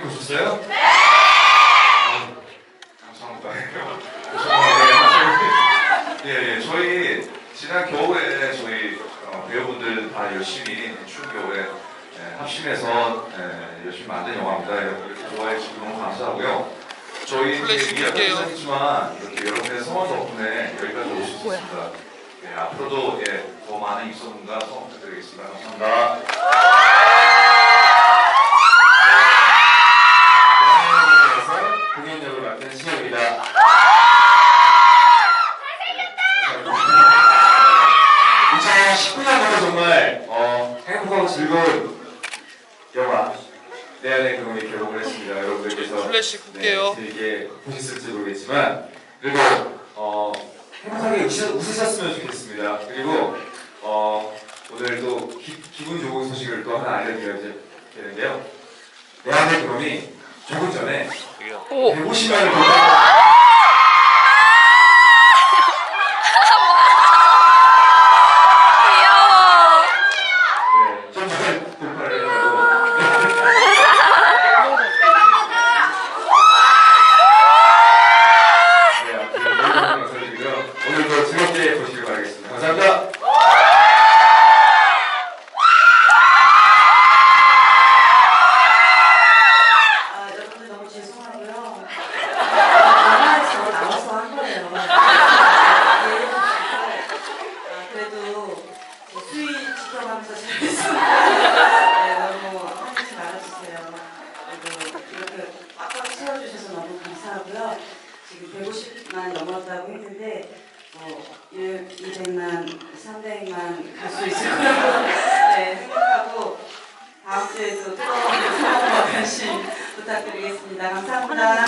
입고 오셨어요? 네! 아, 감사합니다. 죄송합니다. 예, 예, 저희 지난 겨울에 저희 어, 배우분들 다 열심히 추운 겨울에 예, 합심해서 예, 열심히 만든 영화입니다. 여러분들 좋아해 주셔서 너무 감사하고요. 저희 이제 이야기는 하지만 이렇게 여러분의 성원 덕분에 여기까지 오실 수 있습니다. 예, 앞으로도 예, 더 많은 입소문과 성원 부탁드리겠습니다. 감사합니다. 되게 보셨을지 모르겠지만 그리고 어, 행복하게 웃으, 웃으셨으면 좋겠습니다. 그리고 어, 오늘 또 기, 기분 좋은 소식을 또 하나 알려드려야 되는데요. 내 안의 그놈이 조금 전에 오. 150만을 돌파 귀여워. 네, 좀 전에 돌파를 했다고. 네, 아무튼 모든 감사드리고요. 오늘도 즐겁게 보시길 바라겠습니다. 감사합니다. 아, 여러분들 너무 죄송하고요. 영화에서 나와서 한 거예요. 네, 아, 그래도 뭐 수위 지켜가면서 잘했습니다. 네, 너무 하지 말아주세요. 그리고 이렇게 빡빡 채워주셔서 너무 감사하고요. 지금 150만 넘었다고 했는데 뭐 1, 200만, 300만 갈 수 있을 거라고 네, 생각하고 주에도 또 관심 부탁드리겠습니다. 감사합니다.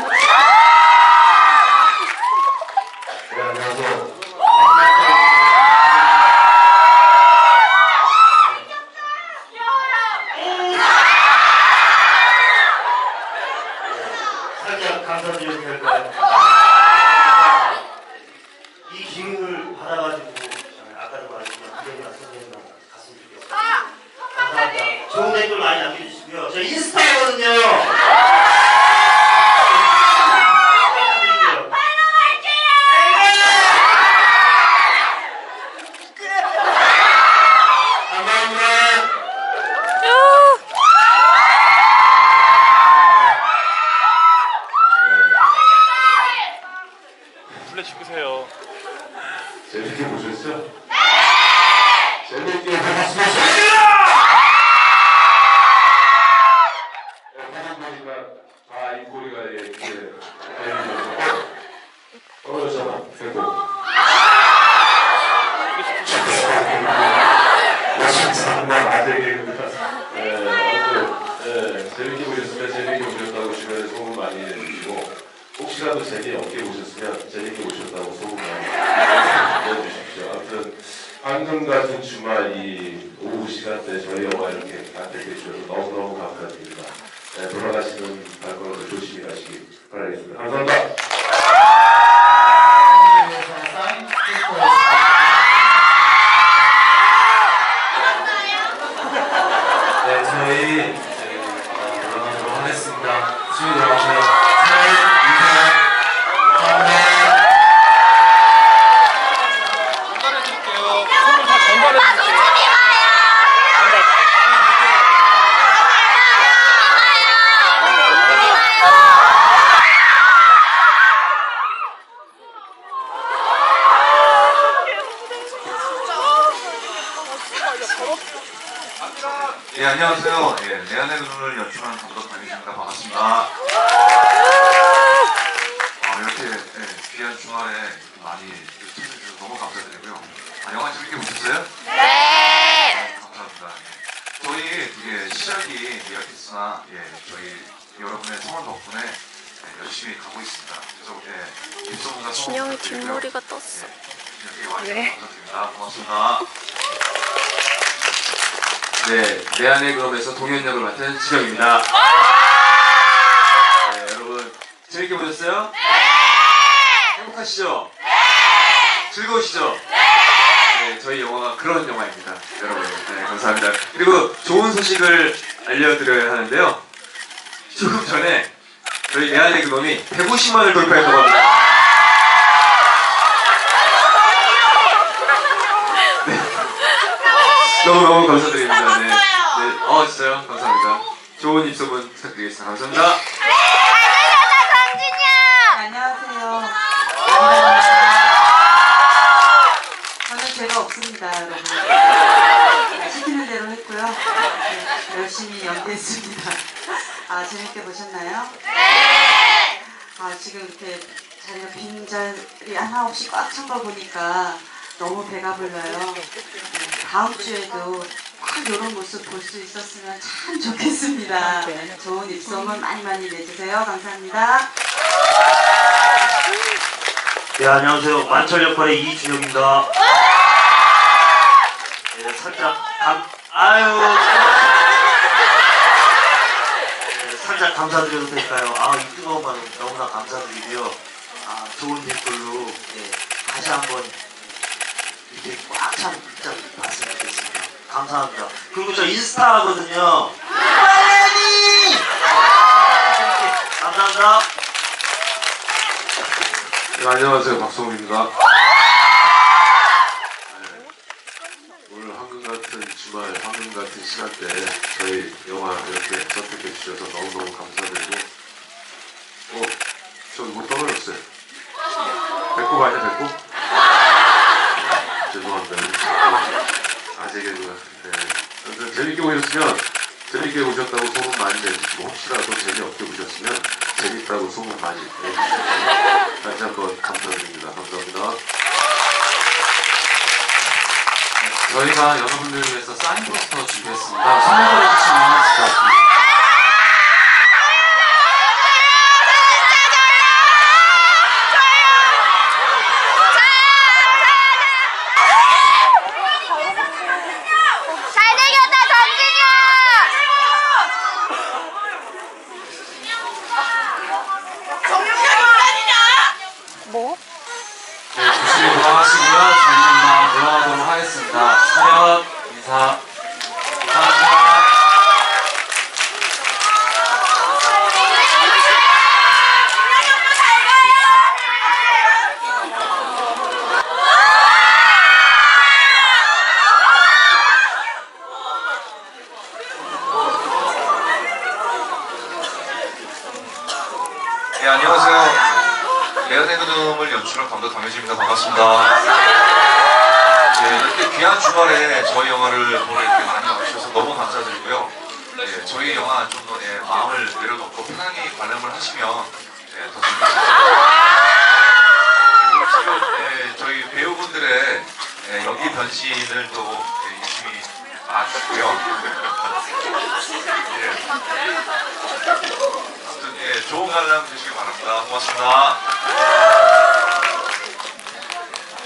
네, 안녕하세요. 살짝 감사드려도 될까요? 이 기운을 받아가지고 아까도 말했지만 기대나 선생님나 갔으면 좋겠어요. 감사합니다. 좋은 댓글 많이 남겨주시고요. 저 인스타거든요. 부탁드릴게요. 감사합니다. 플래시 끄세요. 재밌게 보셨죠? 재밌게 보셨습니다. 네, 보니까 아, 이 꼬리가 이렇게 떨어졌잖아. 그리고 정말 아재 개그입니다. 네, 아무튼 네, 재밌게 보셨으면 재밌게 보셨다고 주변에 소문 많이 내주시고 혹시라도 재미없게 보셨으면 재밌게 보셨다고 소문 많이 내주십시오. 아무튼 방금 같은 주말 이 오후 시간대 저희 영화 이렇게 안택해 주셔서 너무너무 감사드립니다. 네, 돌아가시는 발걸음을 조심히 가시기 바라겠습니다. 감사합니다. 네, 저희 이제 어, 영화로 하겠습니다. 수고들어가세요 잘 인사. 감사합니다. 전달해드릴게요. 선물 다 전달해드릴게요. 전달. 예, 안녕하세요. 예, 내 안의 눈을 연출한 감독 강희입니다. 반갑습니다. 아, 이렇게 예, 귀한 주말에 많이 찾아주셔서 너무 감사드리고요. 아, 영화 재밌게 보셨어요? 네. 감사합니다. 예. 저희 이게 시작이 미라키스나 예, 저희 여러분의 성원 덕분에 예, 열심히 가고 있습니다. 그래서 예, 입소문과 진영이. 뒷머리가 떴어. 예, 이렇게 와주셔서 왜? 감사드립니다. 고맙습니다. 네, 내 안의 그룹에서 동현 역을 맡은 지영입니다. 네, 여러분 재밌게 보셨어요? 네! 행복하시죠? 네! 즐거우시죠? 네! 저희 영화가 그런 영화입니다, 여러분. 네, 감사합니다. 그리고 좋은 소식을 알려드려야 하는데요. 조금 전에 저희 내 안의 그놈이 150만을 돌파했다고 합니다. 너무 감사드립니다. 진짜요? 감사합니다. 좋은 입소문 부탁드리겠습니다. 감사합니다. 네, 안녕하세요. 저는 죄가 없습니다, 시키는 대로 했고요. 네, 열심히 연기했습니다. 아, 재밌게 보셨나요? 네! 아, 지금 이렇게 자리가 빈자리 하나 없이 꽉 찬 거 보니까 너무 배가 불러요. 네, 다음 주에도 딱 이런 모습 볼 수 있었으면 참 좋겠습니다. 좋은 입소문 많이 많이 내주세요. 감사합니다. 네, 안녕하세요. 만철 역할의 이준혁입니다. 네, 살짝 감, 아유. 네, 살짝 감사드려도 될까요? 아, 이 뜨거운 반응 너무나 감사드리고요. 아, 좋은 댓글로 네, 다시 한번 이렇게 꽉찬 문자 봤으면 좋겠습니다. 감사합니다. 그리고 저 인스타 하거든요. 빨리! 감사합니다. 네, 안녕하세요. 박성우입니다. 네, 오늘 황금 같은 주말, 황금 같은 시간대에 저희 영화 이렇게 선택해 주셔서 너무너무 감사드리고, 어, 저기 뭐 떨어졌어요. 배꼽 아니야, 배꼽? 네, 죄송합니다. 개그가. 네. 아무튼 재밌게 보셨으면, 재밌게 보셨다고 소문 많이 내주시고, 혹시라도 재미없게 보셨으면, 재밌다고 소문 많이 내주시고, 다시 한번 감사드립니다. 감사합니다. 저희가 여러분들을 위해서 사인 포스터 준비했습니다. 선물해 주시면. 잘생겼다 정진영 네, 조심히 돌아가시고요. 저희는 들어가도록 하겠습니다. 차렷, 인사. 감사합니다. 네, 안녕하세요. 레어네 그놈을 연출한 감독 반갑습니다. 네, 이렇게 귀한 주말에 저희 영화를 보러 이렇게 많이 와주셔서 너무 감사드리고요. 네, 저희 영화 좀더 예, 마음을 내려놓고 편안히 관람을 하시면 예, 더 그리고 지금 예, 저희 배우분들의 예, 연기 변신을 또 예, 열심히. 예. 아무튼 예, 좋은 관람 되시길 바랍니다. 고맙습니다.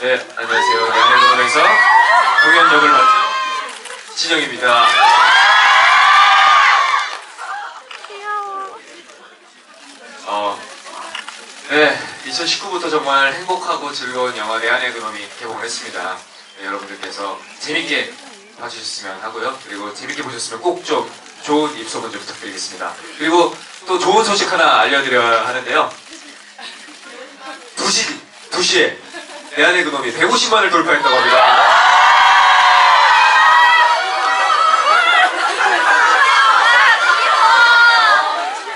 네, 안녕하세요. 양해동에서 공연 역을 맡은 진영입니다. 어, 네, 2019부터 정말 행복하고 즐거운 영화 내 안의 그놈이 개봉을 했습니다. 네, 여러분들께서 재밌게 봐주셨으면 하고요. 그리고 재밌게 보셨으면 꼭 좀 좋은 입소문 좀 부탁드리겠습니다. 그리고 또 좋은 소식 하나 알려드려야 하는데요. 2시, 2시에 내 안의 그놈이 150만을 돌파했다고 합니다.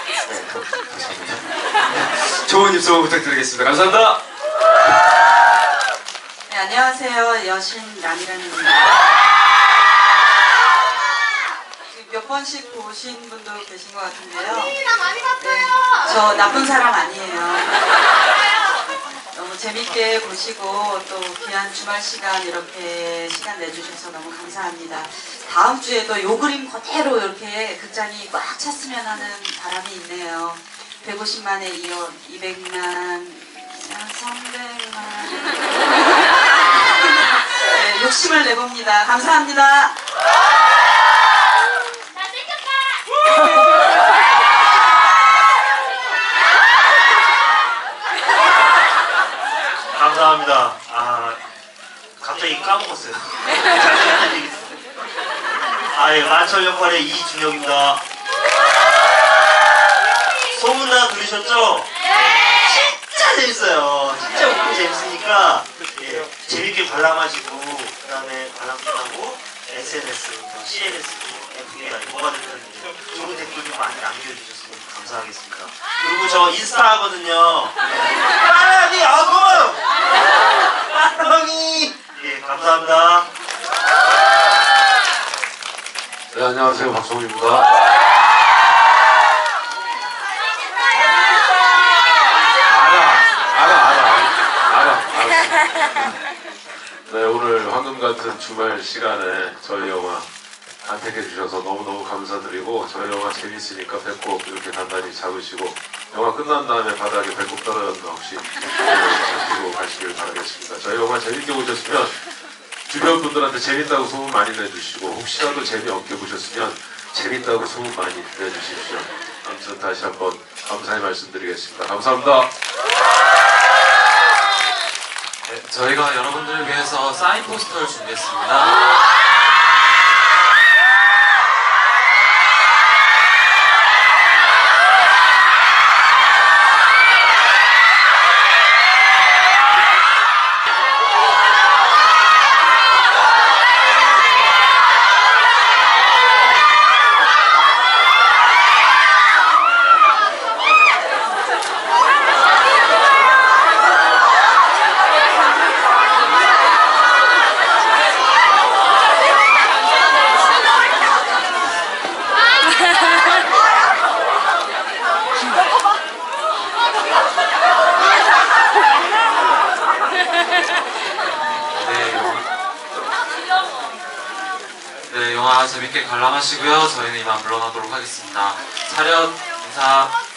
네, 감사합니다. 좋은 입소문 부탁드리겠습니다. 감사합니다. 네, 안녕하세요. 여신 남이란입니다. 지금 몇 번씩 보신 분도 계신 것 같은데요. 많이 봤어요 저 나쁜 사람 아니에요. 재밌게 보시고 또 귀한 주말 시간 이렇게 시간 내주셔서 너무 감사합니다. 다음 주에도 요 그림 그대로 이렇게 극장이 꽉 찼으면 하는 바람이 있네요. 150만에 이어 200만, 300만. 네, 욕심을 내봅니다. 감사합니다. 감사합니다. 아, 갑자기 까먹었어요. 아, 예, 만철 역할의 이준혁입니다. 소문 다 들으셨죠? 진짜 재밌어요. 진짜 웃고 재밌으니까 예, 재밌게 관람하시고 그 다음에 관람 끝나고 SNS, 또 CNS, FBI 뭐가 됐든 좋은 댓글 좀 많이 남겨주셨으면 감사하겠습니다. 그리고 저 인스타 하거든요. 빠라니 아구! 빠랑이! 예, 감사합니다. 네, 안녕하세요. 알아. 네, 오늘 황금 같은 주말 시간에 저희 영화 안택해 주셔서 너무너무 감사드리고 저희 영화 재밌으니까 배꼽 이렇게 단단히 잡으시고 영화 끝난 다음에 바닥에 배꼽 거 없이 잡히고 가시길 바라겠습니다. 저희 영화 재밌게 보셨으면 주변 분들한테 재밌다고 소문 많이 내주시고 혹시라도 재미없게 보셨으면 재밌다고 소문 많이 내주십시오. 아무튼 다시 한번 감사의 말씀드리겠습니다. 감사합니다. 네, 저희가 여러분들을 위해서 사인 포스터를 준비했습니다. 재밌게 관람하시고요. 저희는 이만 물러나도록 하겠습니다. 차렷 인사.